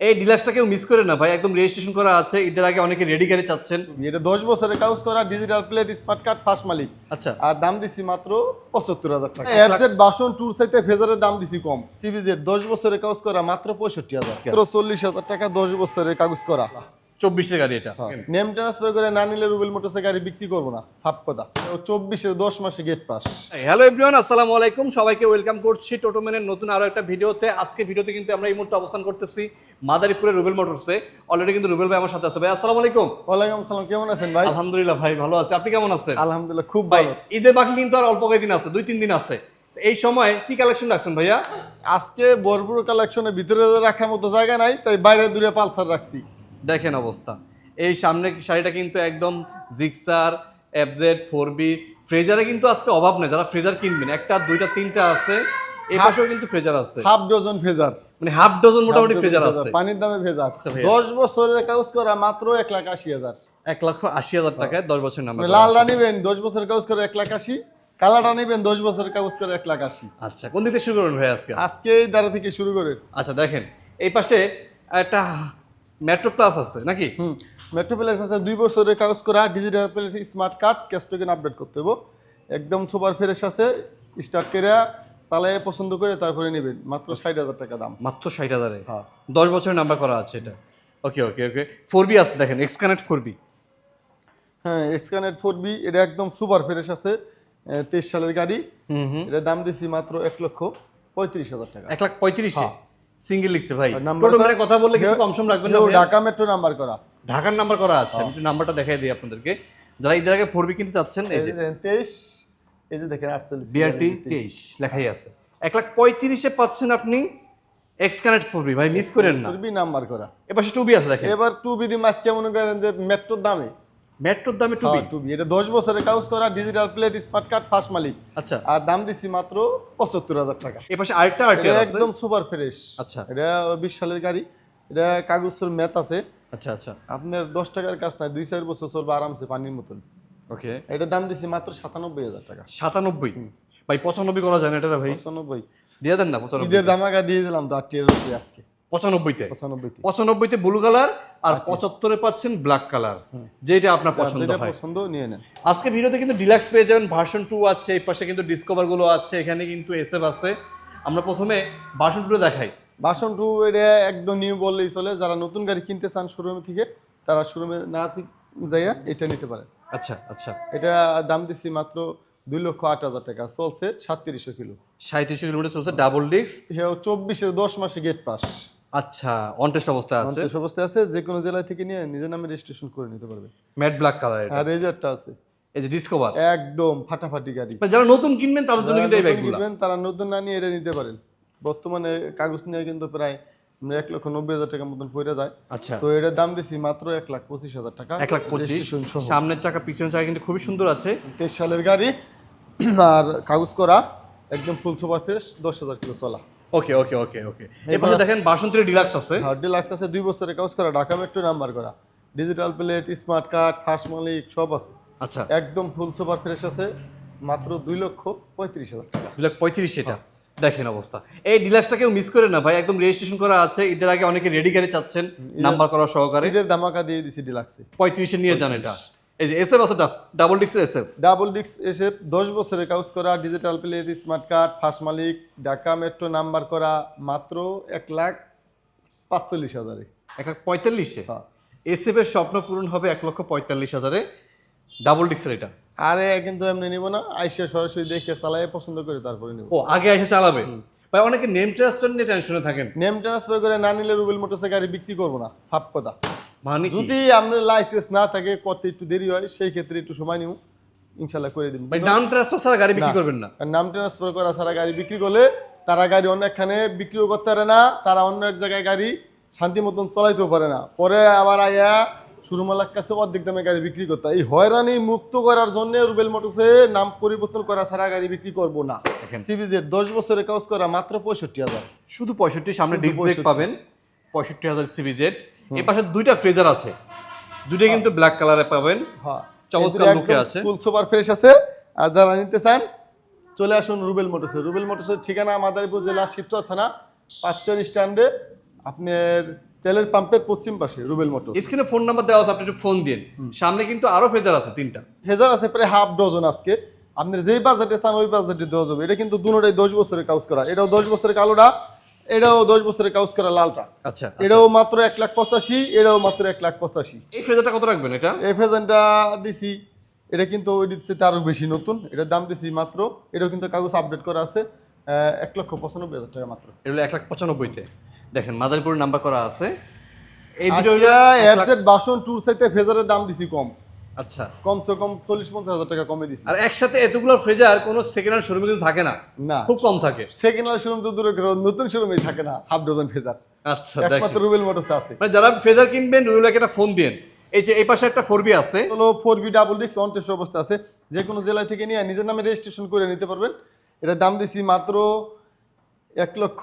এই ডিলাক্সটা কেউ মিস করে না ভাই একদম রেজিস্ট্রেশন করা আছে ঈদের আগে অনেকে রেডি গাড়ি চাচ্ছেন। এটা দশ বছরের কাগজ করা digital plate smart card first মালিক। আচ্ছা। আর দাম দিছি মাত্র পঁচাত্তর হাজার টাকা। বাসন টুর সাইতে ফেজারের দাম দিছি কম। সিবিজেড দশ বছরের কাগজ করা মাত্র পঁয়ষট্টি হাজার। চল্লিশ হাজার টাকা দশ বছরের কাগজ করা। চব্বিশের গাড়ি এটা। নেম ট্রান্সফার করে না নিলে রুবেল মোটরসে গাড়ি বিক্রি করব না সাপ কথা চব্বিশের দশ মাসে গেট পাস হ্যালো এভরিওয়ান আসসালামু আলাইকুম। সবাইকে ওয়েলকাম করছি টোটোমেনের নতুন আরও একটা ভিডিওতে। আজকে ভিডিওতে কিন্তু আমরা এই মুহূর্তে অবস্থান করতেছি মাদারীপুরের রুবেল মোটরসে। অলরেডি কিন্তু রুবেল ভাই আমার সাথে আছে। ভাই আসসালামু আলাইকুম। ওয়ালাইকুম সালাম কেমন আছেন ভাই? আলহামদুলিল্লাহ ভাই ভালো আছে। আপনি কেমন আছেন? আলহামদুলিল্লাহ খুব ভাই ঈদের বাকি কিন্তু আর অল্প কয়েকদিন আছে দুই তিন দিন আছে। এই সময় কি কালেকশন রাখছেন ভাইয়া? আজকে বরপুর কালেকশনের ভিতরে রাখার মতো জায়গা নাই তাই বাইরে দূরে পালসার রাখছি। দেখেন অবস্থা। এই সামনে শাড়িটা কিন্তু একদম জিক্সার এফজেড ফোর বি ফ্রেজারে কিন্তু আজকে অভাব নেই যারা ফ্রেজার কিনবেন একটা দুইটা তিনটা আছে। এই পাশেও কিন্তু ফ্রেজার আছে। হাফ ডজন ফেজার মানে হাফ ডজন মোটামুটি ফ্রেজার আছে। পানির দামে আচ্ছা দশ বছরের কাগজ করা মাত্র এক লাখ আশি হাজার। এক লক্ষ আশি হাজার টাকায় দশ বছর নাম্বার মানে লালটা নিবেন দশ বছরের কাগজ করে এক লাখ আশি। কালাটা নিবেন দশ বছরের কাগজ করে এক লাখ আশি। আচ্ছা কোন দিকে শুরু করুন ভাই আজকে? আজকে এই দ্বারা থেকে শুরু করে আচ্ছা দেখেন এই পাশে একটা মেট্রো প্লাস আছে নাকি? হুম মেট্রো প্লেস আছে দুই বছরের কাগজ করা digital place smart card cash token update করতে হবে একদম সুপার ফ্রেশ আছে স্টার্ট করে চালায় পছন্দ করে তারপরে নেবেন। মাত্র ষাট হাজার টাকা দাম। মাত্র ষাট হাজারে? হ্যাঁ। দশ বছরের নাম্বার করা আছে এটা। ওকে ওকে ওকে ফোর বি আছে দেখেন এক্স কানেক্ট ফোর বি হ্যাঁ এক্সকানেট ফোর বি এটা একদম সুপার ফ্রেশ আছে। তেইশ সালের গাড়ি। হুম হুম। এটা দাম দিছি মাত্র এক লক্ষ পঁয়ত্রিশ হাজার টাকা। এক লাখ পঁয়ত্রিশে? হ্যাঁ। সিঙ্গেল লিখছে ভাই। মানে কথা বললে কিছু কম সম রাখবেন না ঢাকা মেট্রো নাম্বার করা। ঢাকার নাম্বার করা আছে। আমি একটু নাম্বারটা দেখাই দিই আপনাদেরকে। যারা ঈদের আগে ফোর বি কিনতে চাচ্ছেন এই যে তেইশ এই যে দেখেন আটচল্লিশ বিআরটি তেইশ। লেখাই আছে। এক লাখ পঁয়ত্রিশে পাচ্ছেন আপনি এক্স কানেক্ট ফোর বি ভাই মিস করেন না। নাম্বার করা। এপাশে টু বি আছে দেখেন। এবার টু বিদি মাছ কেমন করেন যে মেট্রোর দামে? মেট্রোর দামে টু বি টু বি এটা দশ বছরের কাগজ করা digital plate smart card first মালিক আচ্ছা। আর দাম দিছি মাত্র পঁচাত্তর হাজার টাকা। এপাশে আরেকটা আরটি একদম সুপার ফ্রেশ আচ্ছা। এটা বিশ সালের গাড়ি। এটা কাগজের ম্যাথ আছে। আচ্ছা আচ্ছা। আপনার দশ টাকার কাজ নাই দুই চার বছর চলবে আরামসে পানির মতন। ওকে এটার দাম দিছি মাত্র সাতানব্বই হাজার টাকা। সাতানব্বই? ভাই পঁচানব্বই করা যায় না এটা ভাই? পঁচানব্বই। দিয়ে দেন না পঁচানব্বই। ঈদের দামাকা দিয়ে দিলাম তো আটটি রুপি আজকে। পঁচানব্বইতে? পঁচানব্বই পঁচানব্বইতে ব্লু কালার আর পঁচাত্তরে পাচ্ছেন ব্ল্যাক কালার যেটা আপনার পছন্দ হয়। পছন্দ নিয়ে নেন। আজকে ভিডিওতে কিন্তু ডিলাক্স পেয়ে যাবেন ভার্সন টু আছে এই পাশে কিন্তু ডিসকভারগুলো আছে এখানে কিন্তু এসএফ আছে। আমরা প্রথমে ভার্সন টু দেখাই। বাসন টু এটা একদম নিউ বললেই চলে যারা নতুন গাড়ি কিনতে চান শোরুম থেকে তারা শোরুমে না যাইয়া এটা নিতে পারে আচ্ছা আচ্ছা। এটা দাম দিছি মাত্র দুই লক্ষ আট হাজার টাকা চলছে সাতত্রিশশো কিলো। সাঁত্রিশশো কিলোমিটার চলছে ডাবল ডিস্ক হেও চব্বিশের দশ মাসে গেট পাস আচ্ছা অনটেস্ট অবস্থায় আছে? অন্তর অবস্থায় আছে যে কোনো জেলা থেকে নিয়ে নিজের নামে রেজিস্ট্রেশন করে নিতে পারবে। ম্যাট ব্ল্যাক কালার এটা। আর রেজারটা আছে। এই যে ডিসকভার একদম ফাটাফাটি গাড়ি। যারা নতুন কিনবেন তাদের জন্য কিন্তু এই ব্যাগগুলো কিনবেন, তারা নতুন না নিয়ে এটা নিতে পারেন। বর্তমানে কাগজ নিয়ে কিন্তু প্রায় এক লক্ষ নব্বই হাজার টাকার মতন পড়ে যায়। আচ্ছা। তো এটার দাম দিছি মাত্র এক লাখ পঁচিশ হাজার টাকা। এক লাখ পঁচিশ। সামনের চাকা পিছনের চাকা কিন্তু খুবই সুন্দর আছে। তেইশ সালের গাড়ি আর কাগজ করা একদম ফুল সুপার ফ্রেশ দশ হাজার কিলো চলা। ওকে ওকে ওকে ওকে। এরপরে দেখেন বাসন্তী ডিলাক্স আছে। আর ডিলাক্স আছে দুই বছরের কাগজ করা ঢাকা মেট্রো নাম্বার করা। Digital plate smart card first মালিক সব আছে। আচ্ছা। একদম ফুল সুপার ফ্রেশ আছে মাত্র দুই লক্ষ পঁয়ত্রিশ হাজার টাকা। দু লাখ পঁয়ত্রিশ এটা। দেখেন অবস্থা। এই ডিলাক্সটা কেউ মিস করে না ভাই একদম রেজিস্ট্রেশন করা আছে। ঈদের আগে অনেকে রেডি গাড়ি চাচ্ছেন নাম্বার করা সহকারে। ঈদের দামাকা দিয়ে দিছি ডিলাক্সে পঁয়ত্রিশে নিয়ে যান এটা। এই যে এসএফ আছে ডাবল ডিক্সের এসএফ ডাবল ডিস্ক এসে দশ বছরের কাগজ করা digital plate smart card first মালিক ঢাকা মেট্রো নাম্বার করা মাত্র এক লাখ পাঁচচল্লিশ হাজারে। এক লাখ পঁয়তাল্লিশে? হ্যাঁ। এসএফ এর স্বপ্ন পূরণ হবে এক লক্ষ পঁয়তাল্লিশ হাজারে। ডাবল ডিক্সের এটা। আরে কিন্তু এমনি নিব না আইসিয়া সরাসরি দেখে চালাই পছন্দ করে তারপরে নিব। ও আগে এসে চালাবে? ভাই অনেকে নেম ট্রান্সফার নিয়ে টেনশনে থাকেন। নেম ট্রান্সফার করে না নিলে রুবেল মোটরসে গাড়ি বিক্রি করব না সাপ কথা মানে যদি আপনার লাইসেন্স না থাকে করতে একটু দেরি হয় সেই ক্ষেত্রে একটু সময় নিব ইনশাল্লাহ করে দিন ভাই নাম ট্রান্সফার ছাড়া গাড়ি বিক্রি করবেন না? নাম ট্রান্সফার করা ছাড়া গাড়ি বিক্রি করলে তারা গাড়ি অনেকখানে বিক্রিও করতে পারে না তারা অন্য এক জায়গায় গাড়ি শান্তি মতন চলাইতেও পারে না। পরে আবার আয়া সুরমালার কাছে অর্ধেক দামে গাড়ি বিক্রি করতে এই হয়রানি মুক্ত করার জন্য রুবেল মোটরসে নাম পরিবর্তন করা ছাড়া গাড়ি বিক্রি করব না। সিবিজের দশ বছরের কাজ করা মাত্র পঁয়ষট্টি হাজার। শুধু পঁয়ষট্টি সামনে ডিস্ক ব্রেক পাবেন। পঁয়ষট্টি হাজার সিবিজেড এই পাশে দুইটা ফ্রেজার আছে। দুইটা কিন্তু ব্ল্যাক কালারে পাবেন। হ্যাঁ। চমৎকার লুকে আছে। ফুল সুপার ফ্রেশ আছে। আর যারা নিতে চান চলে আসুন রুবেল মোটরসে। রুবেল মোটরসের ঠিকানা মাদারীপুর জেলা শিবচর থানা পাঁচচর স্ট্যান্ডে। আপনার তেলের পাম্পের পশ্চিম পাশে রুবেল মোটর স্ক্রিনে ফোন নাম্বার দেওয়া আছে আপনি একটু ফোন দিন সামনে কিন্তু আরও ফ্রেজার আছে তিনটা। হেজার আছে প্রায় হাফ ডজন আজকে। আপনার যেই বাজেটে চান ওই বাজেটে দেওয়া যাবে। এটা কিন্তু দুটোটাই দশ বছরের কাজ করা। এটাও দশ বছরের কালোটা এটাও দশ বছরের কাজ করা লালটা। আচ্ছা এটাও মাত্র এক লাখ পঁচাশি এটাও মাত্র এক লাখ পঁচাশি। এই ফ্রেজারটা কত রাখবেন এটা? এই ফেজেন্টটা দিছি এটা কিন্তু ওই দিচ্ছে আরও বেশি নতুন। এটার দাম দিছি মাত্র এটাও কিন্তু কাগজ আপডেট করা আছে এক লক্ষ পঁচানব্বই হাজার টাকা মাত্র। এগুলো এক লাখ পঁচানব্বইতে। দেখেন মাদারীপুর নাম্বার করা আছে। এই দুটো অ্যাপজেট বাসন টুর সাইতে ফেজারের দাম দিছি কম। আচ্ছা। কমসে কম চল্লিশ পঞ্চাশ হাজার টাকা কমে দিছি। আর একসাথে এতগুলো ফ্রেজার কোনো সেকেন্ড হ্যান্ড শোরুমে কিন্তু থাকে না। না। খুব কম থাকে। সেকেন্ড হ্যান্ড শোরুম তো দূরে নতুন শোরুমেই থাকে না হাফ ডজন ফেজার আচ্ছা একমাত্র রুবেল মোটরসে আছে। মানে যারা ফ্রেজার কিনবেন রুইলাকে একটা ফোন দিন এই যে এই পাশে একটা ফোর বি আছে। হলো ফোর বি ডাবল ডিক্স অনটেস্ট অবস্থা আছে। যে কোনো জেলায় থেকে নিয়ে নিজের নামে রেজিস্ট্রেশন করে নিতে পারবেন। এটার দাম দিছি মাত্র এক লক্ষ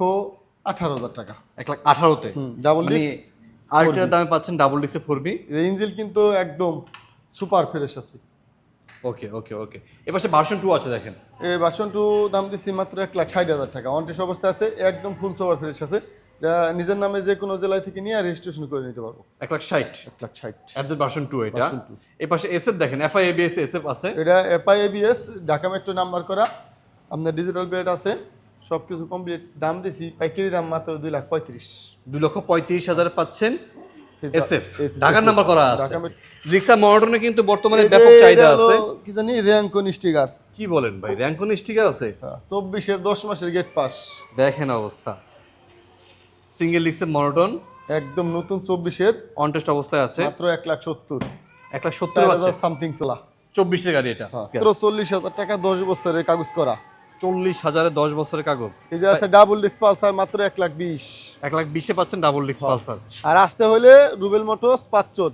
আঠারো হাজার টাকা। এক লাখ আঠারোতে? ডাবল মানে আরেকটার দামে পাচ্ছেন ডাবল ডিক্সে ফোর বি রেঞ্জিল কিন্তু একদম সুপার ফ্রেশ আছে। ওকে ওকে ওকে। এ পাশে ভার্সন টু আছে দেখেন। এই বাসনটু দাম দিচ্ছি মাত্র এক লাখ ষাট হাজার টাকা। অনটেস্ট অবস্থা আছে একদম ফুল সুপার ফ্রেশ আছে। নিজের নামে যে কোনো জেলায় থেকে নিয়ে রেজিস্ট্রেশন করে নিতে পারব। এক লাখ ষাট? এক লাখ ষাট। অ্যাপজেট ভার্সন টু এটা। Version two। এই পাশে এসএফ দেখেন এফআই এবিএস এসএফ আছে। এটা FI ABS Dhaka metro number করা। আপনার ডিজিটাল প্লেট আছে। সব কিছু কমপ্লিট দাম দিছি পাইকারি দাম মাত্র দুই লাখ পঁয়ত্রিশ। দুই লক্ষ পঁয়ত্রিশ হাজার পাচ্ছেন এসএফ ঢাকার নাম্বার করা আছে। রিক্সা মনোটনে কিন্তু বর্তমানে ব্যাপক চাহিদা আছে। কি জানি র্যাঙ্কন স্টিকার কি বলেন ভাই র্যাঙ্কন স্টিকার আছে? চব্বিশের দশ মাসের গেট পাস দেখেন অবস্থা। সিঙ্গেল মনোটন একদম নতুন অবস্থায় আছে। মাত্র লাখ সত্তর। এক লাখ আছে সামথিং চলা। গাড়ি এটা। মাত্র চল্লিশ হাজার টাকা দশ বছরের কাগজ করা। চল্লিশ হাজারে দশ বছরের কাগজ। এই যে আছে ডাবল ডিস্ক পালসার মাত্র এক লাখ বিশ। এক লাখ বিশে পাচ্ছেন ডাবল ডিক্স পালসার আর আসতে হলে রুবেল মোটরস পাঁচচর